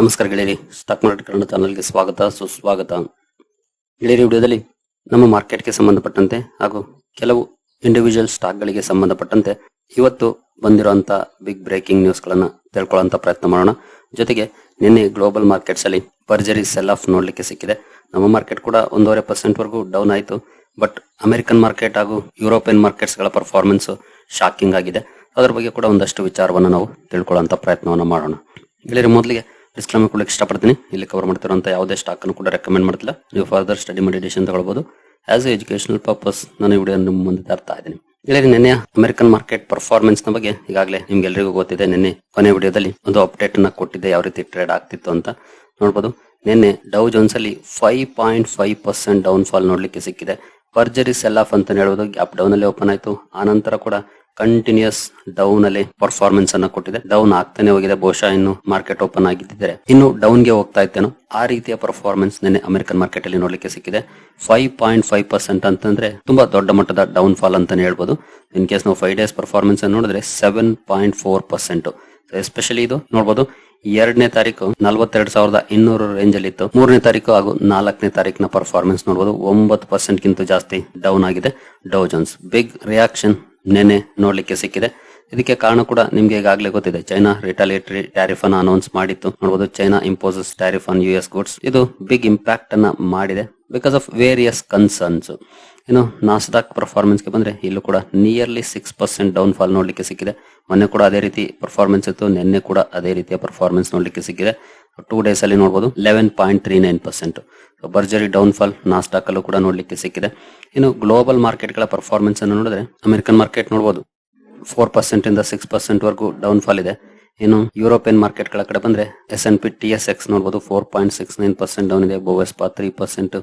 ನಮಸ್ಕಾರ ಗೆಳೆಯರಿ. Stock market Kannada ಚಾನಲ್ಗೆ ಸ್ವಾಗತ, ಸುಸ್ವಾಗತ. ಗೆಳೆಯರಿ, ವಿಡಿಯೋದಲ್ಲಿ ನಮ್ಮ ಮಾರ್ಕೆಟ್ಗೆ ಸಂಬಂಧಪಟ್ಟಂತೆ ಹಾಗೂ ಕೆಲವು ಇಂಡಿವಿಜುವಲ್ ಸ್ಟಾಕ್ಗಳಿಗೆ ಸಂಬಂಧಪಟ್ಟಂತೆ ಇವತ್ತು ಬಂದಿರುವಂತ ಬಿಗ್ ಬ್ರೇಕಿಂಗ್ ನ್ಯೂಸ್ ಗಳನ್ನ ತಿಳ್ಕೊಳ್ಳುವಂತ ಪ್ರಯತ್ನ ಮಾಡೋಣ. ಜೊತೆಗೆ ನಿನ್ನೆ ಗ್ಲೋಬಲ್ ಮಾರ್ಕೆಟ್ಸ್ ಅಲ್ಲಿ ಭರ್ಜರಿ ಸೆಲ್ ಆಫ್ ನೋಡಲಿಕ್ಕೆ ಸಿಕ್ಕಿದೆ. ನಮ್ಮ ಮಾರ್ಕೆಟ್ ಕೂಡ ಒಂದೂವರೆ ಪರ್ಸೆಂಟ್ ವರೆಗೂ ಡೌನ್ ಆಯಿತು. ಬಟ್ ಅಮೆರಿಕನ್ ಮಾರ್ಕೆಟ್ ಹಾಗೂ ಯುರೋಪಿಯನ್ ಮಾರ್ಕೆಟ್ಸ್ಗಳ ಪರ್ಫಾರ್ಮೆನ್ಸ್ ಶಾಕಿಂಗ್ ಆಗಿದೆ. ಅದರ ಬಗ್ಗೆ ಕೂಡ ಒಂದಷ್ಟು ವಿಚಾರವನ್ನು ನಾವು ತಿಳ್ಕೊಳ್ಳುವಂತ ಪ್ರಯತ್ನವನ್ನು ಮಾಡೋಣ. ಗೆಳೆಯರಿ, ಮೊದಲಿಗೆ ಡಿಸ್ಕ್ಲೈಮರ್ ಕೊಡಲಿಕ್ಕೆ ಇಷ್ಟಪಡ್ತೀನಿ ಇಲ್ಲಿ ಕವರ್ ಮಾಡ್ತಿರೋಂಥ ಯಾವುದೇ ಸ್ಟಾಕ್ ಅನ್ನು ಕೂಡ ರೆಕಮೆಂಡ್ ಮಾಡ್ತಿಲ್ಲ. ನೀವು ಫರ್ದರ್ ಸ್ಟಡಿ ಮೆಡಿಟೇಷನ್ ತಗೊಳ್ಬೋದು. ಆಸ್ ಎ ಎಜುಕೇಶನಲ್ ಪರ್ಪಸ್ ನಾನು ಈ ವಿಡಿಯೋ ನಿಮ್ಮ ಮುಂದೆ ತರ್ತಾ ಇದ್ದೀನಿ. ಇಲ್ಲಿ ನಿನ್ನೆ ಅಮೆರಿಕನ್ ಮಾರ್ಕೆಟ್ ಪರ್ಫಾರ್ಮೆನ್ಸ್ನ ಬಗ್ಗೆ ಈಗಾಗಲೇ ನಿಮ್ಗೆಲ್ಲರಿಗೂ ಗೊತ್ತಿದೆ. ನಿನ್ನೆ ಕೊನೆ ವಿಡಿಯೋದಲ್ಲಿ ಒಂದು ಅಪ್ಡೇಟ್ ಅನ್ನ ಕೊಟ್ಟಿದ್ದೆ, ಯಾವ ರೀತಿ ಟ್ರೇಡ್ ಆಗ್ತಿತ್ತು ಅಂತ. ನೋಡ್ಬೋದು, ನಿನ್ನೆ ಡೌ ಜೋನ್ಸ್ ಅಲ್ಲಿ five point five percent down fall ನೋಡ್ಲಿಕ್ಕೆ ಸಿಕ್ಕಿದೆ. ಪರ್ಜರಿ ಸೆಲ್ ಆಫ್ ಅಂತ ಹೇಳ್ಬೋದು ಗ್ಯಾಪ್ ಡೌನ್ ಅಲ್ಲಿ ಓಪನ್ ಆಯ್ತು. ಆ ನಂತರ ಕೂಡ ಕಂಟಿನ್ಯೂಸ್ ಡೌನ್ ಅಲ್ಲಿ ಪರ್ಫಾರ್ಮೆನ್ಸ್ ಅನ್ನ ಕೊಟ್ಟಿದೆ. ಡೌನ್ ಆಗ್ತಾನೆ ಹೋಗಿದೆ. ಬಹುಶಃ ಇನ್ನು ಮಾರ್ಕೆಟ್ ಓಪನ್ ಆಗಿದ್ದರೆ ಇನ್ನು ಡೌನ್ಗೆ ಹೋಗ್ತಾ ಇತ್ತೇನೋ ಆ ರೀತಿಯ ಪರ್ಫಾರ್ಮೆನ್ಸ್ ನಿನ್ನೆ ಅಮೆರಿಕನ್ ಮಾರ್ಕೆಟ್ ಅಲ್ಲಿ ನೋಡ್ಲಿಕ್ಕೆ ಸಿಕ್ಕಿದೆ. ಫೈವ್ ಪಾಯಿಂಟ್ ಫೈವ್ ಪರ್ಸೆಂಟ್ ಅಂತಂದ್ರೆ ತುಂಬಾ ದೊಡ್ಡ ಮಟ್ಟದ ಡೌನ್ ಫಾಲ್ ಅಂತಾನೆ ಹೇಳ್ಬೋದು. ಇನ್ ಕೇಸ್ ನಾವು ಫೈವ್ ಡೇಸ್ ಪರ್ಫಾರ್ಮೆನ್ಸ್ ನೋಡಿದ್ರೆ seven point four percent especially ಇದು ನೋಡಬಹುದು ಎರಡನೇ ತಾರೀಕು ನಲವತ್ತೆರಡು ಸಾವಿರದ ಇನ್ನೂರು ರೇಂಜ್ ಅಲ್ಲಿ ಇತ್ತು. ಮೂರನೇ ತಾರೀಕು ಹಾಗೂ ನಾಲ್ಕನೇ ತಾರೀಕಿನ ಪರ್ಫಾರ್ಮೆನ್ಸ್ ನೋಡಬಹುದು ಒಂಬತ್ತು ಪರ್ಸೆಂಟ್ ಗಿಂತ ಜಾಸ್ತಿ ಡೌನ್ ಆಗಿದೆ. ಡೌ ಜೋನ್ಸ್ ಬಿಗ್ ರಿಯಾಕ್ಷನ್ ನೆನೆ ನೋಡ್ಲಿಕ್ಕೆ ಸಿಕ್ಕಿದೆ. ಇದಕ್ಕೆ ಕಾರಣ ಕೂಡ ನಿಮ್ಗೆ ಈಗಾಗಲೇ ಗೊತ್ತಿದೆ. ಚೈನಾ ರಿಟಾಲಿಯೇಟರಿ ಟ್ಯಾರಿಫ್ ಅನ್ನ ಅನೌನ್ಸ್ ಮಾಡಿತ್ತು. ನೋಡಬಹುದು China imposes tariff on U S goods ಇದು ಬಿಗ್ ಇಂಪ್ಯಾಕ್ಟ್ ಅನ್ನ ಮಾಡಿದೆ. ಬಿಕಾಸ್ ಆಫ್ ವೇರಿಯಸ್ ಕನ್ಸರ್ನ್ಸ್ ಇನ್ನು ನಾಸ್ಡಾಕ್ ಪರ್ಫಾರ್ಮೆನ್ಸ್ಗೆ ಬಂದ್ರೆ ಇಲ್ಲೂ ಕೂಡ nearly six percent down fall ನೋಡ್ಲಿಕ್ಕೆ ಸಿಕ್ಕಿದೆ. ಮೊನ್ನೆ ಕೂಡ ಅದೇ ರೀತಿ ಪರ್ಫಾರ್ಮೆನ್ಸ್ ಇತ್ತು, ನಿನ್ನೆ ಕೂಡ ಅದೇ ರೀತಿಯ ಪರ್ಫಾರ್ಮೆನ್ಸ್ ನೋಡ್ಲಿಕ್ಕೆ ಸಿಕ್ಕಿದೆ. ಟೂ ಡೇಸ್ ಅಲ್ಲಿ ನೋಡಬಹುದು eleven point three nine percent ಭರ್ಜರಿ ಡೌನ್ ಫಾಲ್ ನಾಸ್ಡಾಕ್ ಅಲ್ಲೂ ಕೂಡ ನೋಡ್ಲಿಕ್ಕೆ ಸಿಕ್ಕಿದೆ. ಇನ್ನು ಗ್ಲೋಬಲ್ ಮಾರ್ಕೆಟ್ಗಳ ಪರ್ಫಾರ್ಮೆನ್ಸ್ ಅನ್ನು ನೋಡಿದ್ರೆ ಅಮೆರಿಕನ್ ಮಾರ್ಕೆಟ್ ನೋಡಬಹುದು ಫೋರ್ ಪರ್ಸೆಂಟ್ ಇಂದ ಸಿಕ್ಸ್ ಪರ್ಸೆಂಟ್ ವರೆಗೂ ಡೌನ್ ಫಾಲ್ ಇದೆ. ಇನ್ನು ಯುರೋಪಿಯನ್ ಮಾರ್ಕೆಟ್ಗಳ ಕಡೆ ಬಂದ್ರೆ S N P T S X ನೋಡಬಹುದು four point six nine percent down ಇದೆ ಬೋವೆಸ್ಪಾ ತ್ರೀ ಪರ್ಸೆಂಟ್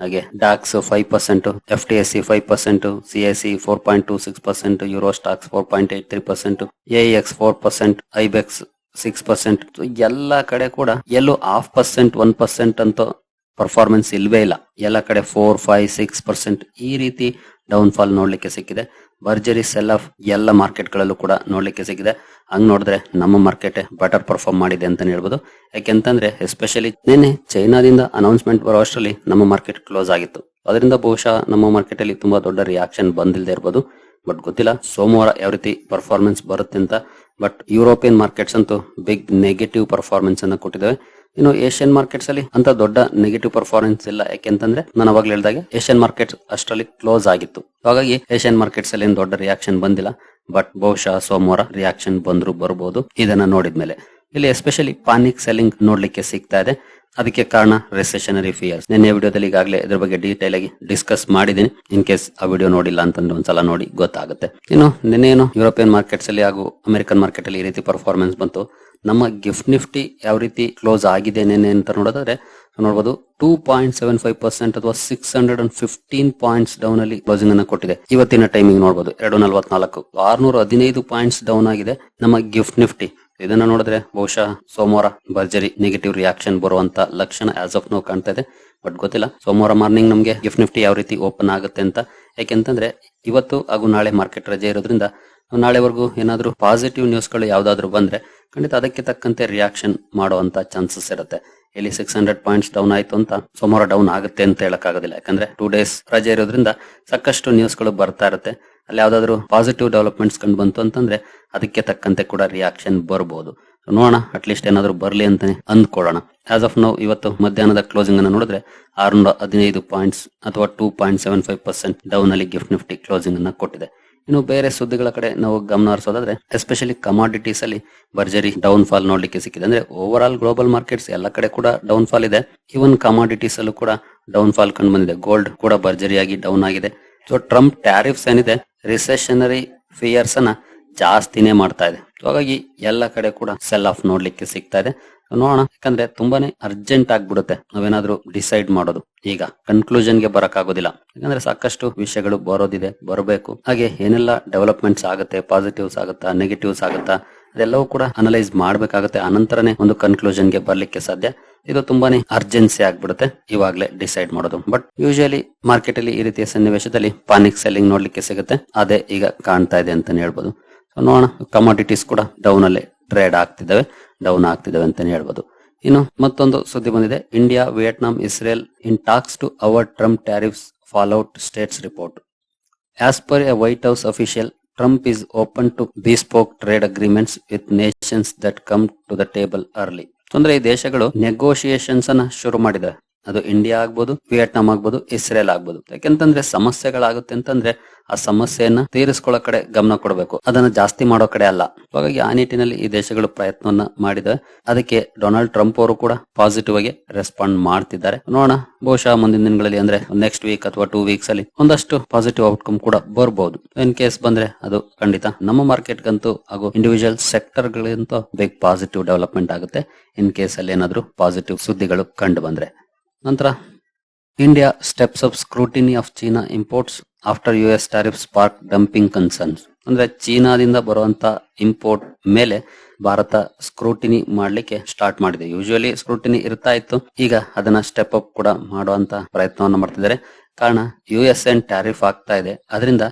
ಹಾಗೆ DAX five percent, F T S E five percent, C S C four point two six percent, euro stoxx four point eight three percent x four percent IBEX six percent. ಎಲ್ಲ ಕಡೆ ಕೂಡ ಎಲ್ಲೂ half percent, one percent ಅಂತ performance ಇಲ್ವೇ ಇಲ್ಲ. ಎಲ್ಲ ಕಡೆ four five six percent ಈ ರೀತಿ ಡೌನ್ ಫಾಲ್ ನೋಡ್ಲಿಕ್ಕೆ ಸಿಕ್ಕಿದೆ. ಭರ್ಜರಿ ಸೆಲ್ ಆಫ್ ಎಲ್ಲ ಮಾರ್ಕೆಟ್ ಗಳಲ್ಲೂ ಕೂಡ ನೋಡ್ಲಿಕ್ಕೆ ಸಿಕ್ಕಿದೆ. ಹಂಗ್ ನೋಡಿದ್ರೆ ನಮ್ಮ ಮಾರ್ಕೆಟ್ ಬೆಟರ್ ಪರ್ಫಾರ್ಮ್ ಮಾಡಿದೆ ಅಂತ ಹೇಳ್ಬೋದು. ಯಾಕೆಂತಂದ್ರೆ ಎಸ್ಪೆಷಲಿ ನಿನ್ನೆ ಚೈನಾದಿಂದ ಅನೌನ್ಸ್ಮೆಂಟ್ ಬರೋ ಅಷ್ಟರಲ್ಲಿ ನಮ್ಮ ಮಾರ್ಕೆಟ್ ಕ್ಲೋಸ್ ಆಗಿತ್ತು. ಅದರಿಂದ ಬಹುಶಃ ನಮ್ಮ ಮಾರ್ಕೆಟ್ ಅಲ್ಲಿ ತುಂಬಾ ದೊಡ್ಡ ರಿಯಾಕ್ಷನ್ ಬಂದಿಲ್ಲದೆ ಇರ್ಬೋದು. ಬಟ್ ಗೊತ್ತಿಲ್ಲ, ಸೋಮವಾರ ಯಾವ ರೀತಿ ಪರ್ಫಾರ್ಮೆನ್ಸ್ ಬರುತ್ತೆ ಅಂತ. ಬಟ್ ಯುರೋಪಿಯನ್ ಮಾರ್ಕೆಟ್ಸ್ ಅಂತೂ ಬಿಗ್ ನೆಗೆಟಿವ್ ಪರ್ಫಾರ್ಮೆನ್ಸ್ ಅನ್ನ ಕೊಟ್ಟಿದ್ದಾವೆ. ಇನ್ನು ಏಷ್ಯನ್ ಮಾರ್ಕೆಟ್ಸ್ ಅಲ್ಲಿ ಅಂತ ದೊಡ್ಡ ನೆಗೆಟಿವ್ ಪರ್ಫಾರ್ಮೆನ್ಸ್ ಇಲ್ಲ. ಯಾಕೆಂತಂದ್ರೆ ನಾನು ಅವಾಗಲೇ ಹೇಳಿದಾಗೆ ಏಷ್ಯನ್ ಮಾರ್ಕೆಟ್ ಅಷ್ಟರಲ್ಲಿ ಕ್ಲೋಸ್ ಆಗಿತ್ತು. ಹಾಗಾಗಿ ಏಷ್ಯನ್ ಮಾರ್ಕೆಟ್ಸ್ ಅಲ್ಲಿ ಏನು ದೊಡ್ಡ ರಿಯಾಕ್ಷನ್ ಬಂದಿಲ್ಲ. ಬಟ್ ಬಹುಶಃ ಸೋಮವಾರ ರಿಯಾಕ್ಷನ್ ಬಂದ್ರು ಬರಬಹುದು ಇದನ್ನ ನೋಡಿದ್ಮೇಲೆ. ಇಲ್ಲಿ ಎಸ್ಪೆಷಲಿ ಪಾನಿಕ್ ಸೆಲ್ಲಿಂಗ್ ನೋಡ್ಲಿಕ್ಕೆ ಸಿಗ್ತಾ ಇದೆ. ಅದಕ್ಕೆ ಕಾರಣ ರೆಸೆಷನರಿ ಫಿಯರ್ಸ್ ನಿನ್ನೆ ವಿಡಿಯೋದಲ್ಲಿ ಈಗಾಗಲೇ ಇದ್ರ ಬಗ್ಗೆ ಡೀಟೇಲ್ ಆಗಿ ಡಿಸ್ಕಸ್ ಮಾಡಿದ್ದೀನಿ. ಇನ್ ಕೇಸ್ ಆ ವಿಡಿಯೋ ನೋಡಿಲ್ಲ ಅಂತಂದ್ರೆ ಒಂದ್ಸಲ ನೋಡಿ, ಗೊತ್ತಾಗುತ್ತೆ. ಇನ್ನು ಏನು ಯುರೋಪಿಯನ್ ಮಾರ್ಕೆಟ್ಸ್ ಅಲ್ಲಿ ಹಾಗೂ ಅಮೆರಿಕನ್ ಮಾರ್ಕೆಟ್ ಅಲ್ಲಿ ಈ ರೀತಿ ಪರ್ಫಾರ್ಮೆನ್ಸ್ ಬಂತು. ನಮ್ಮ ಗಿಫ್ಟ್ ನಿಫ್ಟಿ ಯಾವ ರೀತಿ ಕ್ಲೋಸ್ ಆಗಿದೆ ನಿನ್ನೆ ಅಂತ ನೋಡೋದಾದ್ರೆ ನೋಡಬಹುದು two point seven five percent ಅಥವಾ six hundred and fifteen points down ಅಲ್ಲಿ ಕ್ಲೋಸಿಂಗ್ ಅನ್ನ ಕೊಟ್ಟಿದೆ. ಇವತ್ತಿನ ಟೈಮಿಂಗ್ ನೋಡಬಹುದು ಎರಡು ನಲವತ್ನಾಲ್ಕು, ಆರ್ನೂರ ಹದಿನೈದು ಪಾಯಿಂಟ್ಸ್ ಡೌನ್ ಆಗಿದೆ ನಮ್ಮ ಗಿಫ್ಟ್ ನಿಫ್ಟಿ. ಇದನ್ನ ನೋಡಿದ್ರೆ ಬಹುಶಃ ಸೋಮವಾರ ಭರ್ಜರಿ ನೆಗೆಟಿವ್ ರಿಯಾಕ್ಷನ್ ಬರುವಂತ ಲಕ್ಷಣ ಆಸ್ ಆಫ್ ನೋ ಕಾಣ್ತಾ ಇದೆ. ಬಟ್ ಗೊತ್ತಿಲ್ಲ. ಸೋಮವಾರ ಮಾರ್ನಿಂಗ್ ನಮಗೆ ಗಿಫ್ಟ್ ನಿಫ್ಟಿ ಯಾವ ರೀತಿ ಓಪನ್ ಆಗುತ್ತೆ ಅಂತ. ಯಾಕೆಂತಂದ್ರೆ ಇವತ್ತು ಹಾಗೂ ನಾಳೆ ಮಾರ್ಕೆಟ್ ರಜೆ ಇರೋದ್ರಿಂದ ನಾಳೆವರೆಗೂ ಏನಾದ್ರೂ ಪಾಸಿಟಿವ್ ನ್ಯೂಸ್ಗಳು ಯಾವ್ದಾದ್ರು ಬಂದ್ರೆ ಖಂಡಿತ ಅದಕ್ಕೆ ತಕ್ಕಂತೆ ರಿಯಾಕ್ಷನ್ ಮಾಡುವಂತ ಚಾನ್ಸಸ್ ಇರುತ್ತೆ. ಇಲ್ಲಿ ಸಿಕ್ಸ್ ಹಂಡ್ರೆಡ್ ಪಾಯಿಂಟ್ಸ್ ಡೌನ್ ಆಯ್ತು ಅಂತ ಸೋಮವಾರ ಡೌನ್ ಆಗುತ್ತೆ ಅಂತ ಹೇಳಕ್ಕಾಗೋದಿಲ್ಲ. ಯಾಕಂದ್ರೆ ಟೂ ಡೇಸ್ ರಜೆ ಇರೋದ್ರಿಂದ ಸಾಕಷ್ಟು ನ್ಯೂಸ್ಗಳು ಬರ್ತಾ ಇರುತ್ತೆ. ಅಲ್ಲಿ ಯಾವ್ದಾದ್ರು ಪಾಸಿಟಿವ್ ಡೆವಲಪ್ಮೆಂಟ್ಸ್ ಕಂಡು ಬಂತು ಅಂತಂದ್ರೆ ಅದಕ್ಕೆ ತಕ್ಕಂತೆ ಕೂಡ ರಿಯಾಕ್ಷನ್ ಬರ್ಬೋದು. ನೋಡೋಣ ಅಟ್ಲೀಸ್ಟ್ ಏನಾದ್ರು ಬರಲಿ ಅಂತಾನೆ ಅಂದ್ಕೊಳ್ಳೋಣ. ಆಸ್ ಆಫ್ ನೌ ಇವತ್ತು ಮಧ್ಯಾಹ್ನದ ಕ್ಲೋಸಿಂಗ್ ಅನ್ನು ನೋಡಿದ್ರೆ ಆರ್ನೂರ ಹದಿನೈದು ಪಾಯಿಂಟ್ಸ್ ಅಥವಾ two point seven five percent down ಅಲ್ಲಿ ಗಿಫ್ಟ್ ನಿಫ್ಟಿ ಕ್ಲೋಸಿಂಗ್ ಅನ್ನ ಕೊಟ್ಟಿದೆ. ಇನ್ನು ಬೇರೆ ಸುದ್ದಿಗಳ ಕಡೆ ನಾವು ಗಮನ ಹರಿಸೋದಾದ್ರೆ ಎಸ್ಪೆಷಲಿ ಕಮಾಡಿಟೀಸ್ ಅಲ್ಲಿ ಭರ್ಜರಿ ಡೌನ್ ಫಾಲ್ ನೋಡ್ಲಿಕ್ಕೆ ಸಿಕ್ಕಿದೆ. ಅಂದ್ರೆ ಓವರ್ ಆಲ್ ಗ್ಲೋಬಲ್ ಮಾರ್ಕೆಟ್ಸ್ ಎಲ್ಲ ಕಡೆ ಕೂಡ ಡೌನ್ ಫಾಲ್ ಇದೆ. ಇವನ್ ಕಮಾಡಿಟೀಸ್ ಅಲ್ಲೂ ಕೂಡ ಡೌನ್ ಫಾಲ್ ಕಂಡು ಬಂದಿದೆ. ಗೋಲ್ಡ್ ಕೂಡ ಭರ್ಜರಿಯಾಗಿ ಡೌನ್ ಆಗಿದೆ. ಸೊ ಟ್ರಂಪ್ ಟ್ಯಾರಿಫ್ಸ್ ಏನಿದೆ ರಿಸೆಷನರಿ ಫಿಯರ್ಸ್ ಅನ್ನ ಜಾಸ್ತಿನೇ ಮಾಡ್ತಾ ಇದೆ. ಹಾಗಾಗಿ ಎಲ್ಲ ಕಡೆ ಕೂಡ ಸೆಲ್ ಆಫ್ ನೋಡ್ಲಿಕ್ಕೆ ಸಿಗ್ತಾ ಇದೆ. ನೋಡೋಣ, ಯಾಕಂದ್ರೆ ತುಂಬಾನೇ ಅರ್ಜೆಂಟ್ ಆಗ್ಬಿಡುತ್ತೆ. ನಾವೇನಾದ್ರೂ ಡಿಸೈಡ್ ಮಾಡೋದು. ಈಗ ಕನ್ಕ್ಲೂಷನ್ಗೆ ಬರಕ್ ಆಗೋದಿಲ್ಲ ಯಾಕಂದ್ರೆ ಸಾಕಷ್ಟು ವಿಷಯಗಳು ಬರೋದಿದೆ, ಬರಬೇಕು. ಹಾಗೆ ಏನೆಲ್ಲ ಡೆವಲಪ್ಮೆಂಟ್ಸ್ ಆಗುತ್ತೆ ಪಾಸಿಟಿವ್ಸ್ ಆಗುತ್ತಾ ನೆಗೆಟಿವ್ಸ್ ಆಗುತ್ತಾ, ಅದೆಲ್ಲವೂ ಕೂಡ ಅನಲೈಸ್ ಮಾಡ್ಬೇಕಾಗುತ್ತೆ. ಅನಂತರನೇ ಒಂದು ಕನ್ಕ್ಲೂಷನ್ಗೆ ಬರ್ಲಿಕ್ಕೆ ಸಾಧ್ಯ. ಇದು ತುಂಬಾನೇ ಅರ್ಜೆನ್ಸಿ ಆಗ್ಬಿಡುತ್ತೆ, ಇವಾಗ್ಲೇ ಡಿಸೈಡ್ ಮಾಡೋದು. ಬಟ್ ಯೂಶಲಿ ಮಾರ್ಕೆಟ್ ಅಲ್ಲಿ ಈ ರೀತಿಯ ಸನ್ನಿವೇಶದಲ್ಲಿ ಪಾನಿಕ್ ಸೆಲ್ಲಿಂಗ್ ನೋಡ್ಲಿಕ್ಕೆ ಸಿಗುತ್ತೆ. ಅದೇ ಈಗ ಕಾಣ್ತಾ ಇದೆ ಅಂತಾನೆ ಹೇಳ್ಬೋದು. ನೋಡೋಣ. ಕಮಾಡಿಟೀಸ್ ಕೂಡ ಡೌನ್ ಅಲ್ಲಿ ಟ್ರೇಡ್ ಆಗ್ತಿದ್ದಾವೆ. ಡೌನ್ ಆಗ್ತಿದ್ದಾವೆ ಅಂತಾನೆ ಹೇಳ್ಬೋದು. ಇನ್ನು ಮತ್ತೊಂದು ಸುದ್ದಿ ಬಂದಿದೆ. India Vietnam Israel in talks to avert Trump tariffs followed states report as per a White House official Trump is open to bespoke trade agreements with nations that come to the table early ಅಂದ್ರೆ ಈ ದೇಶಗಳು negotiations ಅನ್ನ ಶುರು ಮಾಡಿದೆ. ಅದು India ಆಗ್ಬೋದು, Vietnam ಆಗ್ಬೋದು, Israel ಆಗ್ಬೋದು. ಯಾಕೆಂತಂದ್ರೆ ಸಮಸ್ಯೆಗಳಾಗುತ್ತೆ ಅಂತಂದ್ರೆ ಆ ಸಮಸ್ಯೆಯನ್ನ ತೀರಿಸ್ಕೊಳ್ಳೋ ಕಡೆ ಗಮನ ಕೊಡಬೇಕು. ಅದನ್ನ ಜಾಸ್ತಿ ಮಾಡೋ ಕಡೆ ಅಲ್ಲ. ಹಾಗಾಗಿ ಆ ನಿಟ್ಟಿನಲ್ಲಿ ಈ ದೇಶಗಳು ಪ್ರಯತ್ನವನ್ನ ಮಾಡಿದ. ಅದಕ್ಕೆ ಡೊನಾಲ್ಡ್ ಟ್ರಂಪ್ ಅವರು ಕೂಡ ಪಾಸಿಟಿವ್ ಆಗಿ ರೆಸ್ಪಾಂಡ್ ಮಾಡ್ತಿದ್ದಾರೆ. ನೋಡೋಣ, ಬಹುಶಃ ಮುಂದಿನ ದಿನಗಳಲ್ಲಿ ಅಂದ್ರೆ ನೆಕ್ಸ್ಟ್ ವೀಕ್ ಅಥವಾ ಟೂ ವೀಕ್ಸ್ ಅಲ್ಲಿ ಒಂದಷ್ಟು ಪಾಸಿಟಿವ್ ಔಟ್ಕಮ್ ಕೂಡ ಬರಬಹುದು ಇನ್ ಕೇಸ್ ಬಂದ್ರೆ ಅದು ಖಂಡಿತ ನಮ್ಮ ಮಾರ್ಕೆಟ್ ಗಂತೂ ಹಾಗೂ ಇಂಡಿವಿಜುವಲ್ ಸೆಕ್ಟರ್ ಗಳಿಗಂತೂ ಬಿಗ್ ಪಾಸಿಟಿವ್ ಡೆವಲಪ್ಮೆಂಟ್ ಆಗುತ್ತೆ. ಇನ್ ಕೇಸ್ ಅಲ್ಲಿ ಏನಾದ್ರು ಪಾಸಿಟಿವ್ ಸುದ್ದಿಗಳು ಕಂಡು ಬಂದ್ರೆ. ನಂತರ India steps up scrutiny of China imports after U S tariff spark dumping concerns ಅಂದ್ರೆ ಚೀನಾದಿಂದ ಬರುವಂತ ಇಂಪೋರ್ಟ್ ಮೇಲೆ ಭಾರತ ಸ್ಕ್ರೂಟಿನಿ ಮಾಡ್ಲಿಕ್ಕೆ ಸ್ಟಾರ್ಟ್ ಮಾಡಿದೆ. ಯೂಶುವಲಿ ಸ್ಕ್ರೂಟಿನಿ ಇರ್ತಾ ಇತ್ತು. ಈಗ ಅದನ್ನ ಸ್ಟೆಪ್ ಅಪ್ ಕೂಡ ಮಾಡುವಂತ ಪ್ರಯತ್ನವನ್ನು ಮಾಡ್ತಿದ್ದಾರೆ. ಕಾರಣ ಯು ಎಸ್ ಎನ್ ಟ್ಯಾರಿಫ್ ಆಗ್ತಾ ಇದೆ. ಅದರಿಂದ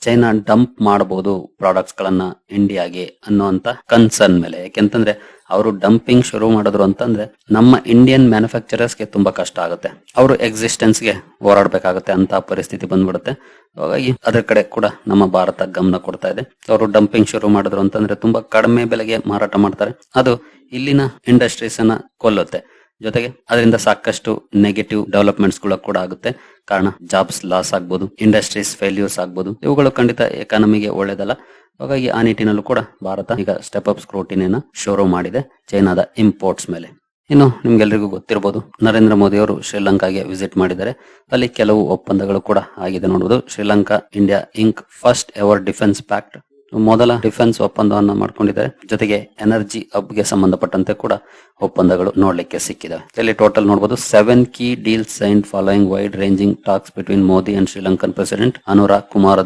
ಚೈನಾ ಡಂಪ್ ಮಾಡಬಹುದು ಪ್ರಾಡಕ್ಟ್ಸ್ ಗಳನ್ನ ಇಂಡಿಯಾಗೆ ಅನ್ನುವಂತ ಕನ್ಸರ್ನ್ ಮೇಲೆ. ಯಾಕೆಂತಂದ್ರೆ ಅವರು ಡಂಪಿಂಗ್ ಶುರು ಮಾಡಿದ್ರು ಅಂತಂದ್ರೆ ನಮ್ಮ ಇಂಡಿಯನ್ ಮ್ಯಾನುಫ್ಯಾಕ್ಚರರ್ಸ್ಗೆ ತುಂಬಾ ಕಷ್ಟ ಆಗುತ್ತೆ. ಅವರು ಎಕ್ಸಿಸ್ಟೆನ್ಸ್ಗೆ ಹೋರಾಡಬೇಕಾಗುತ್ತೆ ಅಂತ ಪರಿಸ್ಥಿತಿ ಬಂದ್ಬಿಡುತ್ತೆ. ಹಾಗಾಗಿ ಅದರ ಕಡೆ ಕೂಡ ನಮ್ಮ ಭಾರತ ಗಮನ ಕೊಡ್ತಾ ಇದೆ. ಅವರು ಡಂಪಿಂಗ್ ಶುರು ಮಾಡಿದ್ರು ಅಂತಂದ್ರೆ ತುಂಬಾ ಕಡಿಮೆ ಬೆಲೆಗೆ ಮಾರಾಟ ಮಾಡ್ತಾರೆ. ಅದು ಇಲ್ಲಿನ ಇಂಡಸ್ಟ್ರೀಸ್ ಅನ್ನ ಕೊಲ್ಲುತ್ತೆ. ಜೊತೆಗೆ ಅದರಿಂದ ಸಾಕಷ್ಟು ನೆಗೆಟಿವ್ ಡೆವಲಪ್ಮೆಂಟ್ಸ್ಗಳು ಕೂಡ ಆಗುತ್ತೆ. ಕಾರಣ ಜಾಬ್ಸ್ ಲಾಸ್ ಆಗ್ಬೋದು ಇಂಡಸ್ಟ್ರೀಸ್ ಫೇಲ್ಯೂರ್ಸ್ ಆಗ್ಬೋದು. ಇವುಗಳು ಖಂಡಿತ ಎಕಾನಮಿಗೆ ಒಳ್ಳೇದಲ್ಲ. ಹಾಗಾಗಿ ಆ ನಿಟ್ಟಿನಲ್ಲೂ ಕೂಡ ಭಾರತ ಈಗ ಸ್ಟೆಪ್ ಅಪ್ ಸ್ಕ್ರೂಟಿನಿಯನ್ನ ಶೋರೂ ಮಾಡಿದೆ, ಚೈನಾದ ಇಂಪೋರ್ಟ್ಸ್ ಮೇಲೆ. ಇನ್ನು ನಿಮ್ಗೆಲ್ರಿಗೂ ಗೊತ್ತಿರಬಹುದು ನರೇಂದ್ರ ಮೋದಿ ಅವರು ಶ್ರೀಲಂಕಾಗೆ ವಿಸಿಟ್ ಮಾಡಿದ್ದಾರೆ. ಅಲ್ಲಿ ಕೆಲವು ಒಪ್ಪಂದಗಳು ಕೂಡ ಆಗಿದೆ ನೋಡುವುದು Sri Lanka India Inc first ever defence pact ಮೊದಲ ಡಿಫೆನ್ಸ್ ಒಪ್ಪಂದವನ್ನು ಮಾಡಿಕೊಂಡಿದ್ದಾರೆ. ಜೊತೆಗೆ ಎನರ್ಜಿ ಹಬ್ಗೆ ಸಂಬಂಧಪಟ್ಟಂತೆ ಕೂಡ ಒಪ್ಪಂದಗಳು ನೋಡಲಿಕ್ಕೆ ಸಿಕ್ಕಿದೆ. ಇಲ್ಲಿ ಟೋಟಲ್ ನೋಡಬಹುದು seven key deal sign following wide ranging talks between Modi and Sri Lankan president Anurag Kumara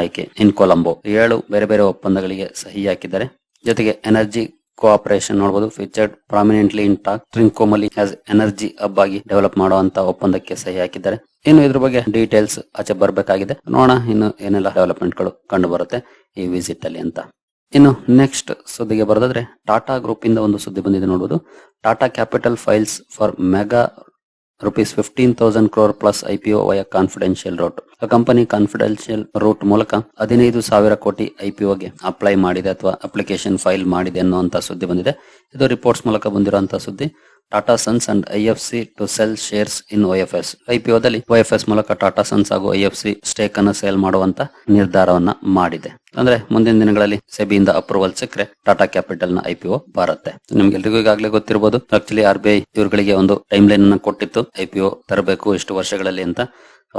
ಆಯ್ಕೆ ಇನ್ ಕೊಲಂಬೋ ಏಳು ಬೇರೆ ಬೇರೆ ಒಪ್ಪಂದಗಳಿಗೆ ಸಹಿ ಹಾಕಿದ್ದಾರೆ. ಜೊತೆಗೆ ಎನರ್ಜಿ ಕೋಆಪರೇಷನ್ ನೋಡಬಹುದು featured prominently in talk Trincomalee as energy hub ಆಗಿ ಡೆವಲಪ್ ಮಾಡುವಂತ ಒಪ್ಪಂದಕ್ಕೆ ಸಹಿ ಹಾಕಿದ್ದಾರೆ. ಇನ್ನು ಇದ್ರ ಬಗ್ಗೆ ಡೀಟೇಲ್ಸ್ ಆಚೆ ಬರಬೇಕಾಗಿದೆ. ನೋಡೋಣ ಇನ್ನು ಏನೆಲ್ಲ ಡೆವಲಪ್ಮೆಂಟ್ಗಳು ಕಂಡು ಬರುತ್ತೆ ಈ ವಿಸಿಟ್ ಅಲ್ಲಿ ಅಂತ. ಇನ್ನು ನೆಕ್ಸ್ಟ್ ಸುದ್ದಿಗೆ ಬರೋದಾದ್ರೆ ಟಾಟಾ ಗ್ರೂಪ್ ಇಂದ ಒಂದು ಸುದ್ದಿ ಬಂದಿದೆ ನೋಡಬಹುದು Tata capital files for mega rupees fifteen thousand crore plus IPO via confidential route ಆ ಕಂಪನಿ ಕಾನ್ಫಿಡೆನ್ಷಿಯಲ್ ರೂಟ್ ಮೂಲಕ ಹದಿನೈದು ಸಾವಿರ ಕೋಟಿ ಐಪಿಒಗೆ ಅಪ್ಲೈ ಮಾಡಿದೆ ಅಥವಾ ಅಪ್ಲಿಕೇಶನ್ ಫೈಲ್ ಮಾಡಿದೆ ಅನ್ನುವಂತ ಸುದ್ದಿ ಬಂದಿದೆ. ಇದು ರಿಪೋರ್ಟ್ಸ್ ಮೂಲಕ ಬಂದಿರುವಂತಹ ಸುದ್ದಿ. Tata Sons and IFC to sell shares in OFS ಐಪಿಒದಲ್ಲಿ OFS ಮೂಲಕ ಟಾಟಾ ಸನ್ಸ್ ಹಾಗೂ ಐಎಫ್ಸಿ ಸ್ಟೇಕ್ ಅನ್ನು ಸೇಲ್ ಮಾಡುವಂತ ನಿರ್ಧಾರವನ್ನ ಮಾಡಿದೆ. ಅಂದ್ರೆ ಮುಂದಿನ ದಿನಗಳಲ್ಲಿ ಸೆಬಿಯಿಂದ ಅಪ್ರೂವಲ್ ಸಿಕ್ಕರೆ ಟಾಟಾ ಕ್ಯಾಪಿಟಲ್ನ ಐಪಿಒ ಬರುತ್ತೆ. ನಿಮ್ಗೆಲ್ರಿಗೂ ಈಗಾಗಲೇ ಗೊತ್ತಿರಬಹುದು ಆಕ್ಚುಲಿ ಆರ್ ಬಿ ಇವ್ರುಗಳಿಗೆ ಒಂದು ಟೈಮ್ ಲೈನ್ ಅನ್ನ ಕೊಟ್ಟಿತ್ತು. ಐಪಿಒ ತರಬೇಕು ಇಷ್ಟು ವರ್ಷಗಳಲ್ಲಿ ಅಂತ.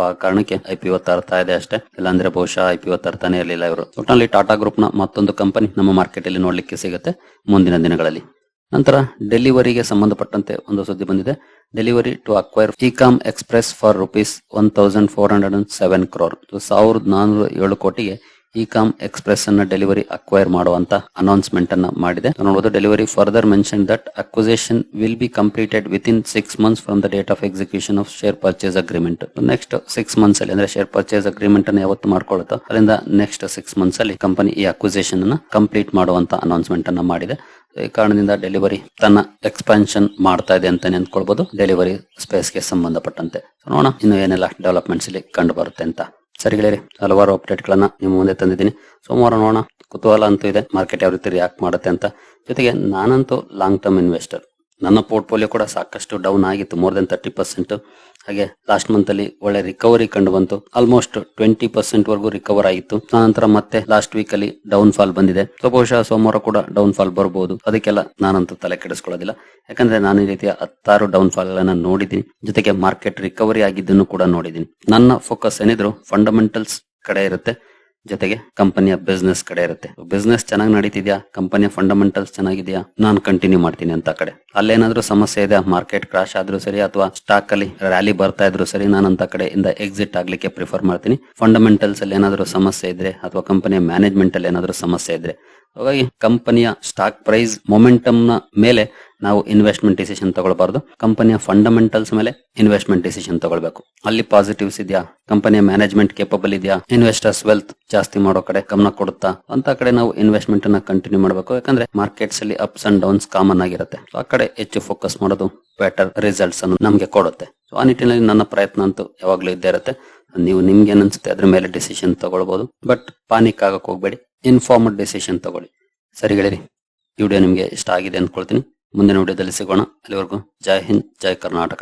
ಆ ಕಾರಣಕ್ಕೆ ಐಪಿಒ ತರ್ತಾ ಇದೆ ಅಷ್ಟೇ. ಇಲ್ಲಾಂದ್ರೆ ಬಹುಶಃ ಐಪಿಒ ತರ್ತಾನೆ ಇರಲಿಲ್ಲ ಇವರು. ಒಟ್ಟಿನಲ್ಲಿ ಟಾಟಾ ಗ್ರೂಪ್ನ ಮತ್ತೊಂದು ಕಂಪನಿ ನಮ್ಮ ಮಾರ್ಕೆಟ್ ಅಲ್ಲಿ ನೋಡ್ಲಿಕ್ಕೆ ಸಿಗುತ್ತೆ ಮುಂದಿನ ದಿನಗಳಲ್ಲಿ. ನಂತರ ಡೆಲಿವರಿಗೆ ಸಂಬಂಧಪಟ್ಟಂತೆ ಒಂದು ಸುದ್ದಿ ಬಂದಿದೆ. Delhivery to acquire Ecom Express for rupees one thousand four hundred and seven crore. ಸಾವಿರದ ನಾನೂರ ಏಳು ಕೋಟಿಗೆ ಇಕಾಮ್ ಎಕ್ಸ್ಪ್ರೆಸ್ ಅನ್ನ ಡೆಲಿವರಿ ಅಕ್ವೈರ್ ಮಾಡುವಂತ ಅನೌನ್ಸ್ಮೆಂಟ್ ಅನ್ನ ಮಾಡಿದೆ. ನೋಡಬಹುದು Delhivery further mention that acquisition will be completed within six months from the date of execution of share purchase agreement. Next six months ಅಲ್ಲಿ, ಅಂದ್ರೆ ಶೇರ್ ಪರ್ಚೇಸ್ ಅಗ್ರಿಮೆಂಟ್ ಅನ್ನು ಯಾವತ್ತು ಮಾಡ್ಕೊಳ್ಳುತ್ತೋ ಅಲ್ಲಿಂದ ನೆಕ್ಸ್ಟ್ ಸಿಕ್ಸ್ ಮಂತ್ಸ್ ಅಲ್ಲಿ ಕಂಪನಿ ಈ ಅಕ್ವಿಸೇಷನ್ ಅನ್ನ complete ಮಾಡುವಂತ ಅನೌನ್ಸ್ಮೆಂಟ್ ಅನ್ನ ಮಾಡಿದೆ. ಈ ಕಾರಣದಿಂದ ಡೆಲಿವರಿ ತನ್ನ ಎಕ್ಸ್ಪಾನ್ಷನ್ ಮಾಡ್ತಾ ಇದೆ ಅಂತ ಅಂದ್ಕೊಳ್ಬಹುದು ಡೆಲಿವರಿ ಸ್ಪೇಸ್ಗೆ ಸಂಬಂಧಪಟ್ಟಂತೆ. ನೋಡೋಣ ಇನ್ನು ಏನೆಲ್ಲ ಡೆವಲಪ್ಮೆಂಟ್ಸ್ ಇಲ್ಲಿ ಕಂಡು ಬರುತ್ತೆ ಅಂತ. ಸರಿ ಗೆಳೆಯರಿ, ಹಲವಾರು ಅಪ್ಡೇಟ್ ಗಳನ್ನ ನಿಮ್ಮ ಮುಂದೆ ತಂದಿದ್ದೀನಿ. ಸೋಮವಾರ ನೋಡೋಣ. ಕುತೂಹಲ ಅಂತೂ ಇದೆ. ಮಾರ್ಕೆಟ್ ಯಾವ ರೀತಿ ರಿಯಾಕ್ಟ್ ಮಾಡುತ್ತೆ ಅಂತ. ಜೊತೆಗೆ ನಾನಂತೂ ಲಾಂಗ್ ಟರ್ಮ್ ಇನ್ವೆಸ್ಟರ್ ನನ್ನ ಪೋರ್ಟ್ಫೋಲಿಯೋ ಕೂಡ ಸಾಕಷ್ಟು ಡೌನ್ ಆಗಿತ್ತು ಮೋರ್ ದೆನ್ ತರ್ಟಿ ಪರ್ಸೆಂಟ್ ಹಾಗೆ ಲಾಸ್ಟ್ ಮಂತ್ ಅಲ್ಲಿ ಒಳ್ಳೆ ರಿಕವರಿ ಕಂಡು ಬಂತು. ಆಲ್ಮೋಸ್ಟ್ ಟ್ವೆಂಟಿ ಪರ್ಸೆಂಟ್ ವರೆಗೂ ರಿಕವರ್ ಆಗಿತ್ತು. ನಂತರ ಮತ್ತೆ ಲಾಸ್ಟ್ ವೀಕ್ ಅಲ್ಲಿ ಡೌನ್ ಫಾಲ್ ಬಂದಿದೆ. ಸೊ ಬಹುಶಃ ಸೋಮವಾರ ಕೂಡ ಡೌನ್ ಫಾಲ್ ಬರಬಹುದು ಅದಕ್ಕೆಲ್ಲ ನಾನಂತೂ ತಲೆ ಕೆಡಿಸ್ಕೊಳ್ಳೋದಿಲ್ಲ. ಯಾಕಂದ್ರೆ ನಾನು ಈ ರೀತಿಯ ಹತ್ತಾರು ಡೌನ್ ಫಾಲ್ ಗಳನ್ನ ನೋಡಿದ್ದೀನಿ. ಜೊತೆಗೆ ಮಾರ್ಕೆಟ್ ರಿಕವರಿ ಆಗಿದ್ದನ್ನು ಕೂಡ ನೋಡಿದ್ದೀನಿ. ನನ್ನ ಫೋಕಸ್ ಏನಿದ್ರು ಫಂಡಮೆಂಟಲ್ಸ್ ಕಡೆ ಇರುತ್ತೆ. ಜೊತೆಗೆ ಕಂಪನಿಯ ಬಿಸ್ನೆಸ್ ಕಡೆ ಇರುತ್ತೆ. ಬಿಸ್ನೆಸ್ ಚೆನ್ನಾಗಿ ನಡೀತಿದ್ಯಾ? ಕಂಪನಿಯ ಫಂಡಮೆಂಟಲ್ಸ್ ಚೆನ್ನಾಗಿದ್ಯಾ? ನಾನು ಕಂಟಿನ್ಯೂ ಮಾಡ್ತೀನಿ ಅಂತ ಕಡೆ. ಅಲ್ಲೇನಾದ್ರೂ ಸಮಸ್ಯೆ ಇದೆ ಮಾರ್ಕೆಟ್ ಕ್ರಾಶ್ ಆದ್ರೂ ಸರಿ ಅಥವಾ ಸ್ಟಾಕ್ ಅಲ್ಲಿ ರ್ಯಾಲಿ ಬರ್ತಾ ಇದ್ರು ಸರಿ ನಾನು ಅಂತ ಇಂದ ಎಕ್ಸಿಟ್ ಆಗ್ಲಿಕ್ಕೆ ಪ್ರಿಫರ್ ಮಾಡ್ತೀನಿ. ಫಂಡಮೆಂಟಲ್ಸ್ ಅಲ್ಲಿ ಏನಾದ್ರೂ ಸಮಸ್ಯೆ ಇದ್ರೆ ಅಥವಾ ಕಂಪನಿಯ ಮ್ಯಾನೇಜ್ಮೆಂಟ್ ಅಲ್ಲಿ ಏನಾದ್ರೂ ಸಮಸ್ಯೆ ಇದ್ರೆ ಹಾಗಾಗಿ ಕಂಪನಿಯ ಸ್ಟಾಕ್ ಪ್ರೈಸ್ ಮೊಮೆಂಟಮ್ನ ಮೇಲೆ ನಾವು ಇನ್ವೆಸ್ಟ್ಮೆಂಟ್ ಡಿಸಿಷನ್ ತಗೊಳ್ಬಾರ್ದು. ಕಂಪನಿಯ ಫಂಡಮೆಂಟಲ್ಸ್ ಮೇಲೆ ಇನ್ವೆಸ್ಟ್ಮೆಂಟ್ ಡಿಸಿಷನ್ ತಗೊಳ್ಬೇಕು. ಅಲ್ಲಿ ಪಾಸಿಟಿವ್ಸ್ ಇದೆಯಾ? ಕಂಪನಿಯ ಮ್ಯಾನೇಜ್ಮೆಂಟ್ ಕೇಪಬಲ್ ಇದೆಯಾ? ಇನ್ವೆಸ್ಟರ್ಸ್ ವೆಲ್ತ್ ಜಾಸ್ತಿ ಮಾಡೋ ಕಡೆ ಗಮನ ಕೊಡುತ್ತಾ? ಅಂತ ಕಡೆ ನಾವು ಇನ್ವೆಸ್ಟ್ಮೆಂಟ್ ಅನ್ನ ಕಂಟಿನ್ಯೂ ಮಾಡಬೇಕು. ಯಾಕಂದ್ರೆ ಮಾರ್ಕೆಟ್ಸ್ ಅಲ್ಲಿ ಅಪ್ಸ್ ಅಂಡ್ ಡೌನ್ಸ್ ಕಾಮನ್ ಆಗಿರುತ್ತೆ. ಆ ಕಡೆ ಹೆಚ್ಚು ಫೋಕಸ್ ಮಾಡೋದು ಬೆಟರ್ ರಿಸಲ್ಟ್ಸ್ ಅನ್ನು ನಮಗೆ ಕೊಡುತ್ತೆ. ಸೊ ಆ ನಿಟ್ಟಿನಲ್ಲಿ ನನ್ನ ಪ್ರಯತ್ನ ಅಂತೂ ಯಾವಾಗ್ಲೂ ಇದ್ದೇ ಇರುತ್ತೆ. ನೀವು ನಿಮ್ಗೆ ಏನ್ ಅನ್ಸುತ್ತೆ ಅದ್ರ ಮೇಲೆ ಡಿಸಿಷನ್ ತಗೊಳ್ಬಹುದು ಬಟ್ ಪಾನಿಕ್ ಆಗಕ್ ಹೋಗ್ಬೇಡಿ. ಇನ್ಫಾರ್ಮ್ಡ್ ಡಿಸಿಷನ್ ತಗೊಳ್ಳಿ. ಸರಿ ಗೆಳೆಯರಿ, ಈ ವಿಡಿಯೋ ನಿಮಗೆ ಇಷ್ಟ ಆಗಿದೆ ಅಂದ್ಕೊಳ್ತೀನಿ. ಮುಂದಿನ ವಿಡಿಯೋದಲ್ಲಿ ಸಿಗೋಣ. ಅಲ್ಲಿವರೆಗೂ ಜೈ ಹಿಂದ್, ಜೈ ಕರ್ನಾಟಕ.